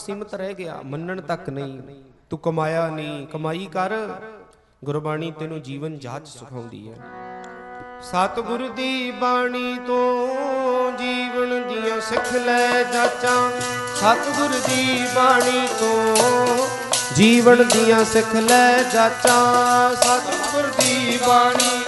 ਸੀਮਤ ਰਹਿ ਗਿਆ, ਮੰਨਣ ਤੱਕ ਨਹੀਂ। ਤੂੰ ਕਮਾਇਆ ਨਹੀਂ, ਕਮਾਈ ਕਰ। ਗੁਰਬਾਣੀ ਤੈਨੂੰ ਜੀਵਨ ਜਾਚ ਸਿਖਾਉਂਦੀ ਹੈ। ਸਤਿਗੁਰ ਦੀ ਬਾਣੀ ਤੋਂ ਜੀਵਨ ਦੀਆਂ ਸਿੱਖ ਲੈ ਜਾਚਾਂ। ਸਤਿਗੁਰ ਦੀ ਬਾਣੀ ਤੋਂ ਜੀਵਨ ਦੀਆਂ ਸਿੱਖ ਲੈ ਜਾਚਾਂ। ਸਤਿਗੁਰ ਦੀ ਬਾਣੀ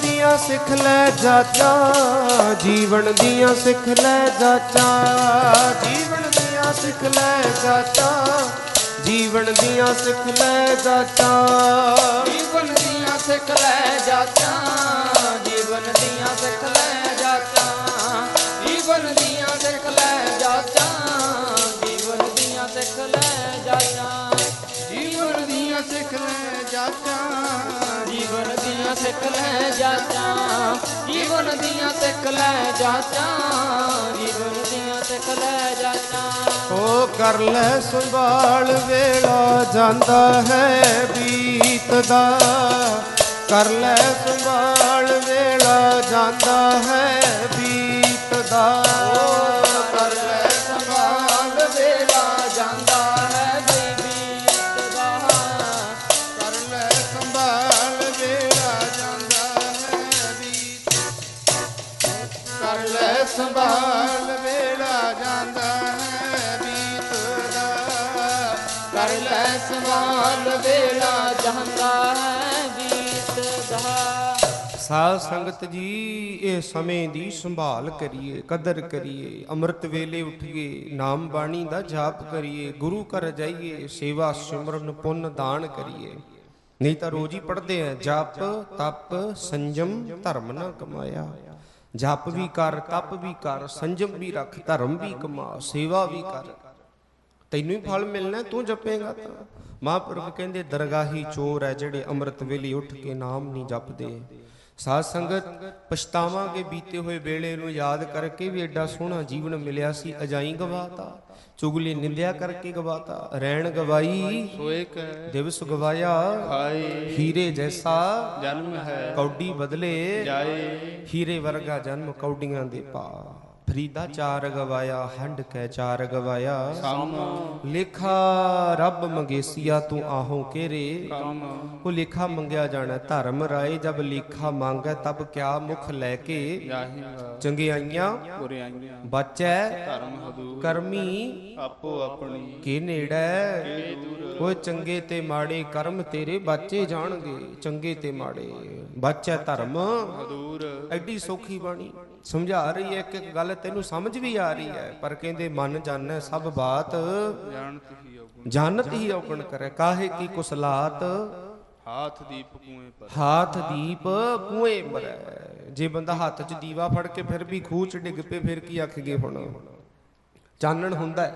ਦੀਆਂ ਸਿੱਖ ਲੈ ਜਾਚਾ ਜੀਵਨ ਦੀਆਂ ਸਿੱਖ ਲੈ ਜਾਚਾ। ਜੀਵਨ ਦੀਆਂ ਸਿੱਖ ਲੈ ਜਾਚਾ ਜੀਵਨ ਦੀਆਂ ਸਿੱਖ ਲੈ ਜਾਚਾ। ਜੀਵਨ ਦੀਆਂ ਸਿੱਖ ਲੈ ਜਾਚਾ ਜੀਵਨ ਦੀਆਂ ਸਿੱਖ ਲੈ ਜਾਚਾ। ਜੀਵਨ ਦੀਆਂ ਸਿੱਖ ਲੈ ਜਾਚਾ ਜੀਵਨ ਦੀਆਂ ਸਿੱਖ ਲੈ ਜਾਚਾ। ਸਿੱਖ ਲੈ ਜਾਚਾਂ ਜੀਵਨ ਦੀਆਂ ਸਿੱਖ ਲੈ ਜਾਚਾਂ ਜੀਵਨ ਦੀਆਂ ਸਿੱਖ ਲੈ ਜਾਚਾਂ ਜੀਵਨ ਦੀਆਂ ਸਿੱਖ ਲੈ ਜਾਚਾਂ ਓ ਕਰ ਲੈ ਸੰਭਾਲ ਵੇਲਾ ਜਾਂਦਾ ਹੈ ਬੀਤਦਾ। ਕਰ ਲੈ ਸੰਭਾਲ ਵੇਲਾ ਜਾਂਦਾ ਹੈ ਕਰ ਲੈ ਸੰਭਾਲ ਵੇਲਾ ਜਾਂਦਾ ਹੈ ਬੀਤਦਾ ਸਾਧ ਸੰਗਤ ਜੀ, ਇਹ ਸਮੇਂ ਦੀ ਸੰਭਾਲ ਕਰੀਏ, ਕਦਰ ਕਰੀਏ, ਅੰਮ੍ਰਿਤ ਵੇਲੇ ਉੱਠੀਏ, ਨਾਮ ਬਾਣੀ ਦਾ ਜਾਪ ਕਰੀਏ, ਗੁਰੂ ਘਰ ਜਾਈਏ, ਸੇਵਾ ਸਿਮਰਨ ਪੁੰਨ ਦਾਨ ਕਰੀਏ। ਨਹੀਂ ਤਾਂ ਰੋਜ਼ ਹੀ ਪੜ੍ਹਦੇ ਆ, ਜਪ, ਤਪ, ਸੰਜਮ, ਧਰਮ ਨਾ ਕਮਾਇਆ। ਜਪ ਵੀ ਕਰ, ਤਪ ਵੀ ਕਰ, ਸੰਜਮ ਵੀ ਰੱਖ, ਧਰਮ ਵੀ ਕਮਾ, ਸੇਵਾ ਵੀ ਕਰ। ਤੈਨੂੰ ਹੀ ਫਲ ਮਿਲਣਾ ਤੂੰ ਜਪੇਗਾ ਤਾਂ। ਮਹਾਂਪੁਰਖ ਕਹਿੰਦੇ ਦਰਗਾਹੀ ਚੋਰ ਹੈ ਜਿਹੜੇ ਅੰਮ੍ਰਿਤ ਵੇਲੇ ਉੱਠ ਕੇ ਨਾਮ ਨਹੀਂ ਜਪਦੇ। ਸਾਧ ਸੰਗਤ ਪਛਤਾਵਾਂਗੇ ਬੀਤੇ ਹੋਏ ਵੇਲੇ ਨੂੰ ਯਾਦ ਕਰਕੇ ਵੀ ਐਡਾ ਸੋਹਣਾ ਜੀਵਨ ਮਿਲਿਆ ਸੀ ਅਜਾਈ ਗਵਾਤਾ। ਚੁਗਲੀ ਨਿੰਦਿਆ ਕਰਕੇ ਗਵਾਤਾ। ਰਹਿਣ ਗਵਾਈ ਸੋਏ ਕੈ। ਦਿਵਸ ਗਵਾਇਆ ਹਾਏ ਹੀਰੇ ਜੈਸਾ ਜਨਮ ਹੈ। ਕੌਡੀ ਬਦਲੇ। ਜਾਏ। ਹੀਰੇ ਵਰਗਾ ਜਨਮ ਕੌਡੀਆਂ ਦੇ ਪਾ। ਫਰੀਦਾ ਚਾਰ ਗਵਾਇਆ ਹੰਡ ਕੈ ਚਾਰ ਗਵਾਇਆ ਸਮ ਲੇਖਾ ਰੱਬ ਮੰਗੇਸੀਆ ਤੂੰ ਆਹੋਂ ਕੇਰੇ। ਕਮ। ਉਹ ਲੇਖਾ ਮੰਗਿਆ ਜਾਣਾ ਧਰਮ ਰਾਏ ਜਬ ਲੇਖਾ ਮੰਗੈ ਤਬ ਕਿਆ ਮੁਖ ਲੈ ਕੇ। ਚੰਗਿਆਈਆਂ ਬੁਰਿਆਈਆਂ। ਬਚੈ ਧਰਮ ਹਦੂਰ। ਕਰਮੀ। ਆਪੋ ਆਪਣੀ। ਕੀ ਨੇੜੈ? ਉਹ ਚੰਗੇ ਤੇ ਮਾੜੇ ਕਰਮ ਤੇਰੇ ਬਾਚੇ ਜਾਣਗੇ। ਚੰਗੇ ਤੇ ਮਾੜੇ ਬਾਚੈ ਧਰਮ। ਹਦੂਰ। ਐਡੀ ਸੌਖੀ ਬਾਣੀ। ਸਮਝਾ ਰਹੀ ਹੈ ਕਿ ਇੱਕ ਗੱਲ ਤੈਨੂੰ ਸਮਝ ਵੀ ਆ ਰਹੀ ਹੈ ਪਰ ਕਹਿੰਦੇ ਮਨ ਜਾਣੈ ਸਭ ਬਾਤ। ਜਾਣਤ ਹੀ ਔਗੁਣ ਜਾਣਤ ਹੀ ਔਗਣ ਕਰੇ ਕਾਹੇ ਕੀ ਕੁਸਲਾਤ? ਹਾਥ ਦੀਪ ਕੂਏ ਪਰ। ਹਾਥ ਦੀਪ ਕੂਏ ਮਰੈ ਜੇ ਬੰਦਾ ਹੱਥ 'ਚ ਦੀਵਾ ਫੜ ਕੇ ਫਿਰ ਵੀ ਖੂਹ 'ਚ ਡਿੱਗ ਪਏ ਫਿਰ ਕੀ ਆਖਗੇ ਹੁਣ? ਚਾਨਣ ਹੁੰਦਾ।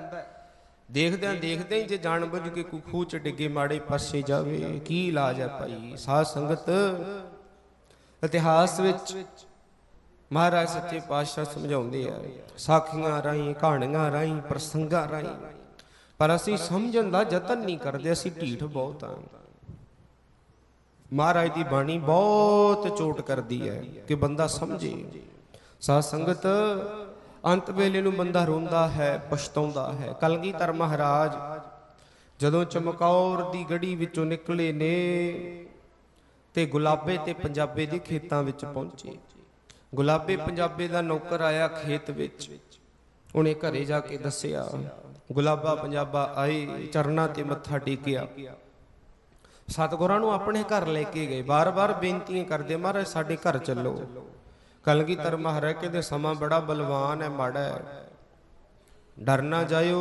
ਦੇਖਦਿਆਂ ਦੇਖਦੇ ਹੀ ਜੇ ਜਾਣ ਬੁੱਝ ਕੇ ਕੋਈ ਖੂਹ 'ਚ ਡਿੱਗੇ ਮਾੜੇ ਪਾਸੇ ਜਾਵੇ ਕੀ ਇਲਾਜ ਹੈ ਭਾਈ? ਸਾਧ ਸੰਗਤ ਇਤਿਹਾਸ ਵਿੱਚ ਮਹਾਰਾਜ ਸੱਚੇ ਪਾਤਸ਼ਾਹ ਸਮਝਾਉਂਦੇ ਆ, ਸਾਖੀਆਂ ਰਾਹੀਂ, ਕਹਾਣੀਆਂ ਰਾਹੀਂ, ਪ੍ਰਸੰਗਾਂ ਰਾਹੀਂ। ਪਰ ਅਸੀਂ ਸਮਝਣ ਦਾ ਯਤਨ ਨਹੀਂ ਕਰਦੇ, ਅਸੀਂ ਢੀਠ ਬਹੁਤ ਆ। ਮਹਾਰਾਜ ਦੀ ਬਾਣੀ ਬਹੁਤ ਚੋਟ ਕਰਦੀ ਹੈ ਕਿ ਬੰਦਾ ਸਮਝੇ। ਸਾਧ ਸੰਗਤ, ਅੰਤ ਵੇਲੇ ਨੂੰ ਬੰਦਾ ਰੋਂਦਾ ਹੈ, ਪਛਤਾਉਂਦਾ ਹੈ। ਕਲਗੀਧਰ ਮਹਾਰਾਜ, ਜਦੋਂ ਚਮਕੌਰ ਦੀ ਗੜੀ ਵਿੱਚੋਂ ਨਿਕਲੇ ਨੇ ਤੇ ਗੁਲਾਬੇ ਤੇ ਪੰਜਾਬੇ ਦੇ ਖੇਤਾਂ ਵਿੱਚ ਪਹੁੰਚੇ। ਗੁਲਾਬੇ ਪੰਜਾਬੇ ਦਾ ਨੌਕਰ ਆਇਆ ਖੇਤ ਵਿੱਚ। ਉਹਨੇ ਘਰੇ ਜਾ ਕੇ ਦੱਸਿਆ, ਗੁਲਾਬਾ ਪੰਜਾਬਾ ਆਏ, ਚਰਨਾਂ ਤੇ ਮੱਥਾ ਟੇਕਿਆ। ਸਤਿਗੁਰਾਂ ਨੂੰ ਆਪਣੇ ਘਰ ਲੈ ਕੇ ਗਏ। ਬਾਰ-ਬਾਰ ਬੇਨਤੀਆਂ ਕਰਦੇ, ਮਹਾਰਾਜ, ਸਾਡੇ ਘਰ ਚੱਲੋ। ਕਲਗੀਧਰ ਮਹਾਰਾਜ ਕਹਿੰਦੇ, ਸਮਾਂ ਬੜਾ ਬਲਵਾਨ ਹੈ, ਮਾੜਾ ਹੈ। ਡਰ ਨਾ ਜਾਇਓ,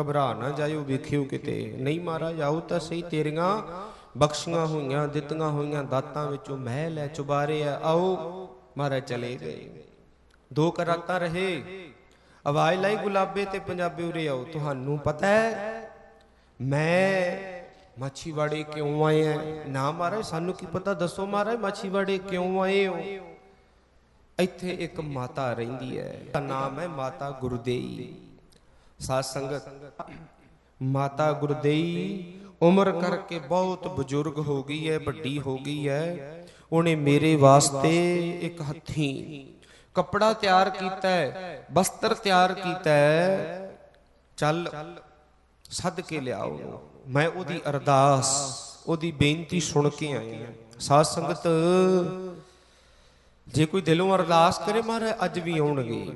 ਘਬਰਾ ਨਾ ਜਾਇਓ, ਵੇਖਿਓ ਕਿਤੇ। ਨਹੀਂ ਮਹਾਰਾਜ, ਆਓ ਤਾਂ ਸਹੀ, ਤੇਰੀਆਂ ਬਖਸ਼ੀਆਂ ਹੋਈਆਂ, ਦਿੱਤੀਆਂ ਹੋਈਆਂ ਦਾਤਾਂ ਵਿੱਚੋਂ ਮਹਿਲ ਹੈ, ਚੁਬਾਰੇ ਆ ਆਓ ਮਹਾਰਾਜ ਚਲੇ ਗਏ। ਦੋ ਕਰਾਤਾਂ ਰਹੇ। ਆਵਾਜ਼ ਲਾਈ, ਗੁਲਾਬੇ ਤੇ ਪੰਜਾਬੀ ਉਰੇ ਆਓ, ਤੁਹਾਨੂੰ ਪਤਾ ਹੈ, ਮੈਂ ਮਾਛੀਵਾੜੇ ਕਿਉਂ ਆਏ ਆ? ਨਾ ਮਹਾਰਾਜ, ਸਾਨੂੰ ਕੀ ਪਤਾ? ਦੱਸੋ ਮਹਾਰਾਜ, ਮਾਛੀਵਾੜੇ ਕਿਉਂ ਆਏ ਹੋ? ਇੱਥੇ ਇੱਕ ਮਾਤਾ ਰਹਿੰਦੀ ਹੈ ਦਾ ਨਾਮ ਹੈ ਮਾਤਾ ਗੁਰਦੇਈ। ਸਾਧ ਸੰਗਤ, ਮਾਤਾ ਗੁਰਦੇਈ, ਉਮਰ ਕਰਕੇ ਬਹੁਤ ਬਜ਼ੁਰਗ ਹੋ ਗਈ ਹੈ, ਵੱਡੀ ਹੋ ਗਈ ਹੈ। ਉਹਨੇ ਮੇਰੇ ਵਾਸਤੇ ਇੱਕ ਹੱਥੀ ਕੱਪੜਾ ਤਿਆਰ ਕੀਤਾ ਹੈ, ਬਸਤਰ ਤਿਆਰ ਕੀਤਾ ਹੈ। ਚੱਲ, ਸੱਦ ਕੇ ਲਿਆਓ। ਮੈਂ ਉਹਦੀ ਅਰਦਾਸ, ਉਹਦੀ ਬੇਨਤੀ ਸੁਣ ਕੇ ਆਇਆ ਸਾਧ ਸੰਗਤ, ਜੇ ਕੋਈ ਦਿਲੋਂ ਅਰਦਾਸ ਕਰੇ ਮਹਾਰਾਜ, ਅੱਜ ਵੀ ਆਉਣਗੇ।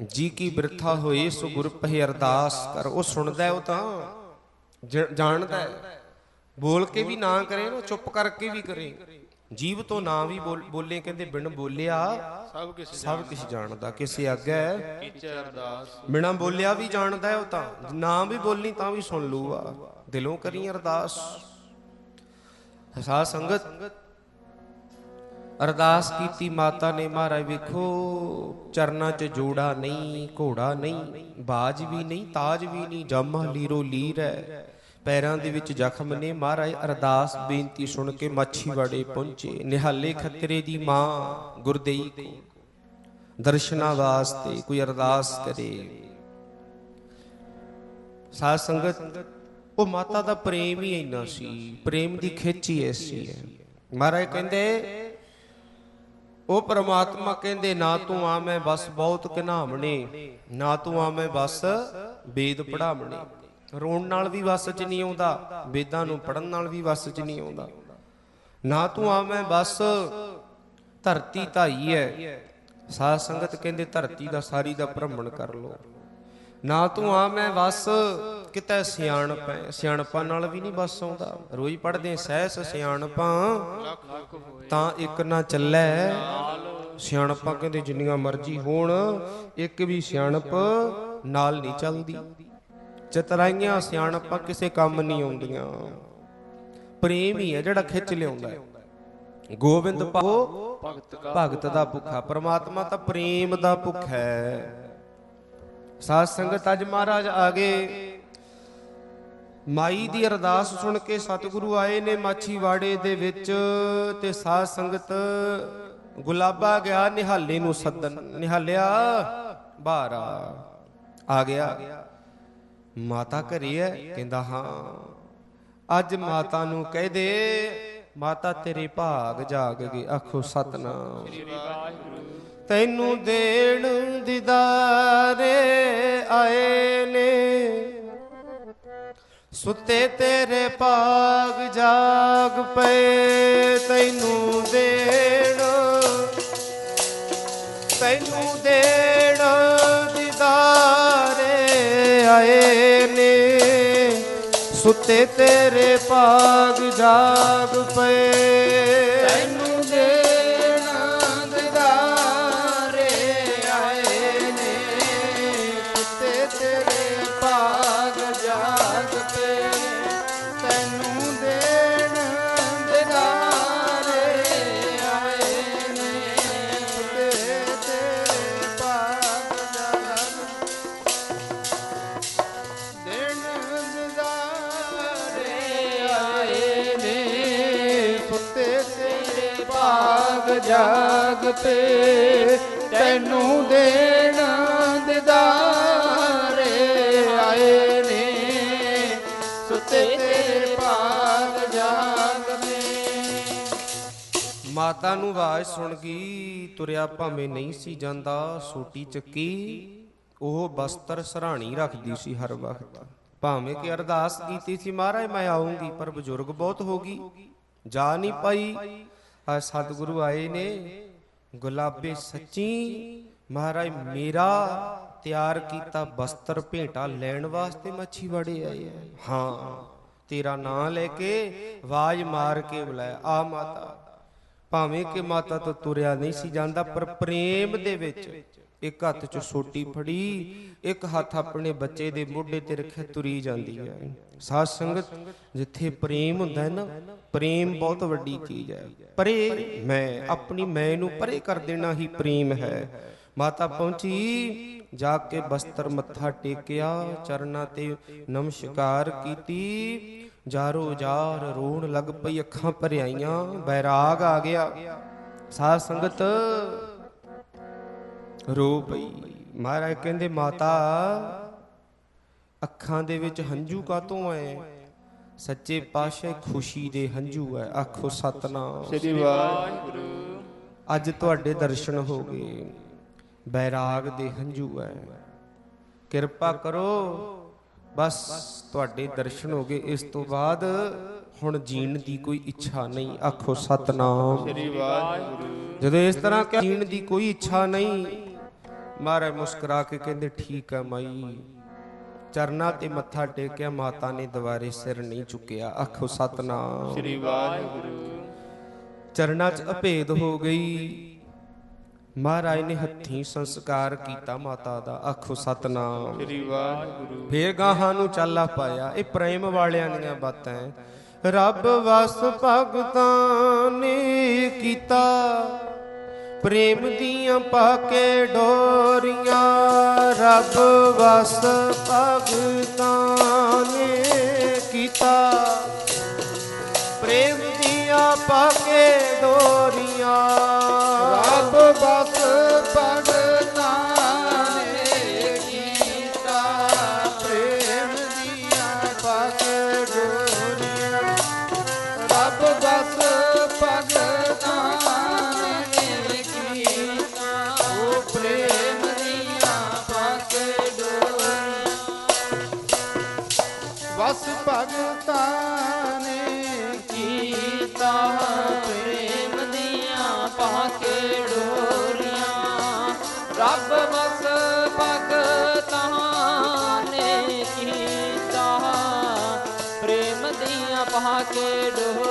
ਜੀ ਕੀ ਬਿਰਥਾ ਹੋਏ, ਸੋ ਗੁਰ ਪਹਿ ਅਰਦਾਸ ਕਰ। ਉਹ ਸੁਣਦਾ ਹੈ ਉਹ ਤਾਂ ਜਾਣਦਾ ਹੈ। ਬੋਲ ਕੇ ਵੀ ਨਾ ਕਰੇ ਨਾ ਚੁੱਪ ਕਰਕੇ ਵੀ ਕਰੇ। ਜੀਵ ਤੋਂ ਨਾ ਵੀ ਬੋਲ- ਬੋਲੇ ਕਹਿੰਦੇ ਬਿਨ ਬੋਲਿਆ ਸਭ ਕਿਸ ਸਭ ਕੁਝ ਜਾਣਦਾ ਕਿਸੇ ਅੱਗੇ ਕੀਚੇ ਅਰਦਾਸ ਬਿਨਾ ਬੋਲਿਆ ਵੀ ਜਾਣਦਾ ਉਹ ਤਾਂ ਨਾ ਵੀ ਬੋਲਣੀ ਤਾਂ ਵੀ ਸੁਣ ਲੂਗਾ। ਦਿਲੋਂ ਕਰੀ ਅਰਦਾਸ। ਸਾਧ ਸੰਗਤ ਅਰਦਾਸ ਕੀਤੀ ਮਾਤਾ ਨੇ ਮਹਾਰਾਜ ਵੇਖੋ ਚਰਨਾਂ 'ਚ ਜੋੜਾ ਨਹੀਂ ਘੋੜਾ ਨਹੀਂ ਬਾਜ ਵੀ ਨਹੀਂ ਤਾਜ ਵੀ ਨਹੀਂ ਜਾਮਾ ਲੀਰੋ ਲੀਰ ਹੈ। ਪੈਰਾਂ ਦੇ ਵਿੱਚ ਜ਼ਖਮ ਨੇ। ਮਹਾਰਾਜ ਅਰਦਾਸ, ਬੇਨਤੀ ਸੁਣ ਕੇ ਮਾਛੀਵਾੜੇ ਪਹੁੰਚੇ। ਨਿਹਾਲੇ ਖੱਤਰੇ ਦੀ ਮਾਂ ਗੁਰਦੇਈ ਕੋ। ਦਰਸ਼ਨਾ ਵਾਸਤੇ ਕੋਈ ਅਰਦਾਸ ਕਰੇ। ਸਾਧ ਸੰਗਤ, ਉਹ ਮਾਤਾ ਦਾ ਪ੍ਰੇਮ ਹੀ ਇੰਨਾ ਸੀ। ਪ੍ਰੇਮ ਦੀ ਖਿੱਚ ਹੀ ਐਸੀ ਹੈ। ਮਹਾਰਾਜ ਕਹਿੰਦੇ, ਉਹ ਪ੍ਰਮਾਤਮਾ ਕਹਿੰਦੇ, ਨਾ ਤੂੰ ਆ ਮੈਂ ਬਸ ਬਹੁਤ ਘਨਾਮਣੇ ਨਾ ਤੂੰ ਆ ਮੈਂ ਬਸ ਵੇਦ ਪੜਾਵਣੇ। ਰੋਣ ਨਾਲ ਵੀ ਵਸ ਚ ਨਹੀਂ ਆਉਂਦਾ, ਵੇਦਾਂ ਨੂੰ ਪੜਨ ਨਾਲ ਵੀ ਵਸ ਚ ਨਹੀਂ ਆਉਂਦਾ। ਨਾ ਤੂੰ ਆ ਮੈਂ ਬਸ ਧਰਤੀ ਧਾਈ ਹੈ ਸਾਧ ਸੰਗਤ ਕਹਿੰਦੇ ਧਰਤੀ ਦਾ ਸਾਰੀ ਦਾ ਭ੍ਰਮਣ ਕਰ ਲੋ ਨਾ ਤੂੰ ਆ ਬਸ ਕਿਤੇ ਸਿਆਣਪ ਸਿਆਣਪਾਂ ਨਾਲ ਵੀ ਨਹੀਂ ਬਸ ਆਉਂਦਾ। ਰੋਈ ਪੜਦੇ ਸਹਿਸ ਸਿਆਣਪਾਂ, ਤਾਂ ਇੱਕ ਨਾ ਚੱਲੈ। ਸਿਆਣਪਾਂ ਕਹਿੰਦੇ ਜਿੰਨੀਆਂ ਮਰਜ਼ੀ ਹੋਣ, ਇੱਕ ਵੀ ਸਿਆਣਪ ਨਾਲ ਨਹੀਂ ਚੱਲਦੀ। ਚਤਰਾਈਆਂ ਸਿਆਣਪਾਂ ਕਿਸੇ ਕੰਮ ਨਹੀਂ ਆਉਂਦੀਆਂ। ਪ੍ਰੇਮ ਹੀ ਹੈ ਜਿਹੜਾ ਖਿੱਚ ਲਿਆਉਂਦਾ ਗੋਬਿੰਦ ਪਾਓ ਭਗਤ ਦਾ ਭੁੱਖਾ, ਪ੍ਰਮਾਤਮਾ ਤਾਂ ਪ੍ਰੇਮ ਦਾ ਭੁੱਖ ਹੈ। ਸਾਧ ਸੰਗਤ ਅੱਜ ਮਹਾਰਾਜ ਆ ਗਏ ਮਾਈ ਦੀ ਅਰਦਾਸ ਸੁਣ ਕੇ ਸਤਿਗੁਰੂ ਆਏ ਨੇ ਮਾਛੀਵਾੜੇ ਦੇ ਵਿੱਚ ਤੇ ਸਾਧ ਸੰਗਤ ਗੁਲਾਬਾ ਗਿਆ ਨਿਹਾਲੇ ਨੂੰ ਸੱਦਣ। ਨਿਹਾਲਿਆ ਬਾਹਰ ਆ ਗਿਆ। ਮਾਤਾ ਘਰੇ ਹੈ ਕਹਿੰਦਾ ਹਾਂ। ਅੱਜ ਮਾਤਾ ਨੂੰ ਕਹਿ ਦੇ, ਮਾਤਾ ਤੇਰੇ ਭਾਗ ਜਾਗ ਗਏ ਆਖੋ ਸਤਨਾਮ। ਤੈਨੂੰ ਦੇਣ ਦਿਦਾਰੇ ਆਏ ਨੇ। ਸੁੱਤੇ ਤੇਰੇ ਭਾਗ ਜਾਗ ਪਏ, ਤੈਨੂੰ ਦੇਣ ਤੈਨੂੰ ਦੇਣ ਆਏ ਨੇ ਸੁੱਤੇ ਤੇਰੇ ਭਾਗ ਜਾਗ ਪਏ। ਜਾਗ ਪੇ, ਤੈਨੂੰ ਦੇਣ ਦਿਦਾਰੇ ਆਏ ਨੇ। ਸੁੱਤੇ ਤੇਰੇ ਭਾਗ ਜਾਗ ਪੇ। ਮਾਤਾ ਨੂੰ ਆਵਾਜ਼ ਸੁਣ ਗਈ, ਤੁਰਿਆ ਭਾਵੇਂ ਨਹੀਂ ਸੀ ਜਾਂਦਾ, ਸੋਟੀ ਚੱਕੀ। ਉਹ ਬਸਤਰ ਸਰਾਣੀ ਰੱਖਦੀ ਸੀ ਹਰ ਵਕਤ। ਭਾਵੇਂ ਕਿ ਅਰਦਾਸ ਕੀਤੀ ਸੀ, ਮਹਾਰਾਜ, ਮੈਂ ਆਉਂਗੀ ਪਰ ਬਜ਼ੁਰਗ ਬਹੁਤ ਹੋ ਗਈ। ਜਾ ਨਹੀਂ ਪਾਈ। ਆ ਸਤਿਗੁਰੂ ਆਏ ਨੇ। ਗੁਲਾਬੇ ਸੱਚੀ, ਮਹਾਰਾਜ ਮੇਰਾ ਤਿਆਰ ਕੀਤਾ ਬਸਤਰ ਭੇਟਾ ਲੈਣ ਵਾਸਤੇ ਮੱਛੀ ਵੜੇ ਆਏ ਆ। ਹਾਂ, ਤੇਰਾ ਨਾਂ ਲੈ ਕੇ ਆਵਾਜ਼ ਮਾਰ ਕੇ ਬੁਲਾਇਆ, ਆ ਮਾਤਾ। ਭਾਵੇਂ ਕਿ ਮਾਤਾ ਤੋਂ ਤੁਰਿਆ ਨਹੀਂ ਸੀ ਜਾਂਦਾ, ਪਰ ਪ੍ਰੇਮ ਦੇ ਵਿੱਚ ਇੱਕ ਹੱਥ 'ਚ ਸੋਟੀ ਫੜੀ, ਇੱਕ ਹੱਥ ਆਪਣੇ ਬੱਚੇ ਦੇ ਮੋਢੇ ਤੇ ਰੱਖਿਆ ਤੁਰੀ ਜਾਂਦੀ ਹੈ। ਸਾਧ ਸੰਗਤ, ਜਿੱਥੇ ਪ੍ਰੇਮ ਹੁੰਦਾ ਹੈ ਨਾ, ਪ੍ਰੇਮ ਬਹੁਤ ਵੱਡੀ ਚੀਜ਼ ਹੈ। ਪਰੇ ਮੈਂ, ਆਪਣੀ ਮੈਂ ਨੂੰ ਪਰੇ ਕਰ ਦੇਣਾ ਹੀ ਪ੍ਰੇਮ ਹੈ। ਮਾਤਾ ਪਹੁੰਚੀ, ਜਾ ਕੇ ਬਸਤਰ ਮੱਥਾ ਟੇਕਿਆ, ਚਰਨਾਂ ਤੇ ਨਮਸਕਾਰ ਕੀਤੀ। ਜਾਰੋ ਜਾਰ ਰੋਣ ਲੱਗ ਪਈ, ਅੱਖਾਂ ਭਰਿਆਈਆਂ, ਬੈਰਾਗ ਆ ਗਿਆ। ਸਾਧ ਸੰਗਤ ਰੋ ਪਈ। ਮਹਾਰਾਜ ਕਹਿੰਦੇ ਮਾਤਾ ਅੱਖਾਂ ਦੇ ਵਿੱਚ ਹੰਝੂ ਕਾਤੋਂ ਐ? ਸੱਚੇ ਪਾਤਸ਼ਾਹ ਖੁਸ਼ੀ ਦੇ ਹੰਝੂ ਐ। ਆਖੋ ਸਤਨਾਮ। ਸ੍ਰੀ ਵਾਹਿਗੁਰੂ। ਅੱਜ ਤੁਹਾਡੇ ਦਰਸ਼ਨ ਹੋ ਗਏ। ਬੈਰਾਗ ਦੇ ਹੰਝੂ ਐ। ਕਿਰਪਾ ਕਰੋ। ਬਸ ਤੁਹਾਡੇ ਦਰਸ਼ਨ ਹੋ ਗਏ। ਇਸ ਤੋਂ ਬਾਅਦ ਹੁਣ ਜੀਣ ਦੀ ਕੋਈ ਇੱਛਾ ਨਹੀਂ। ਆਖੋ ਸਤਨਾਮ। ਸ੍ਰੀ ਵਾਹਿਗੁਰੂ। ਜਦੋਂ ਇਸ ਤਰ੍ਹਾਂ ਕਿ ਜੀਣ ਦੀ ਕੋਈ ਇੱਛਾ ਨਹੀਂ ਮਹਾਰਾਜ ਮੁਸਕਰਾ ਕੇ ਕਹਿੰਦੇ ਠੀਕ ਹੈ ਮਾਈ। ਚਰਨਾਂ ਤੇ ਮੱਥਾ ਟੇਕਿਆ ਮਾਤਾ ਨੇ ਦੁਬਾਰੇ ਸਿਰ ਨਹੀਂ ਚੁੱਕਿਆ। ਆਖੋ ਸਤਨਾਮ। ਸ੍ਰੀ ਵਾਹਿਗੁਰੂ। ਚਰਨਾਂ 'ਚ ਅਭੇਦ ਹੋ ਗਈ। ਮਹਾਰਾਜ ਨੇ ਹੱਥੀਂ ਸੰਸਕਾਰ ਕੀਤਾ ਮਾਤਾ ਦਾ। ਆਖੋ ਸਤਨਾਮ। ਸ੍ਰੀ ਵਾਹਿਗੁਰੂ। ਫੇਰ ਗਾਹਾਂ ਨੂੰ ਚਾਲਾ ਪਾਇਆ। ਇਹ ਪ੍ਰੇਮ ਵਾਲਿਆਂ ਦੀਆਂ ਬਾਤਾਂ। ਰੱਬ ਵਸ ਭਗਤਾਂ ਨੇ ਕੀਤਾ। ਪ੍ਰੇਮ ਦੀਆਂ ਪਾ ਕੇ ਡੋਰੀਆਂ, ਰੱਬ ਵਸ ਭਗਤਾਂ ਨੇ ਕੀਤਾ। ਪ੍ਰੇਮ ਦੀਆਂ ਪਾ ਕੇ ਡੋਰੀਆਂ ਵਸ ਭਗਤਾਂ ਨੇ ਕੀਤਾ ਪ੍ਰੇਮ ਦੀਆਂ ਪਾ ਕੇ ਡੋਰੀਆਂ। ਰੱਬ ਵਸ ਭਗਤਾਂ ਨੇ ਕੀਤਾ ਪ੍ਰੇਮ ਦੀਆਂ ਪਾ ਕੇ ਡੋਰੀਆਂ।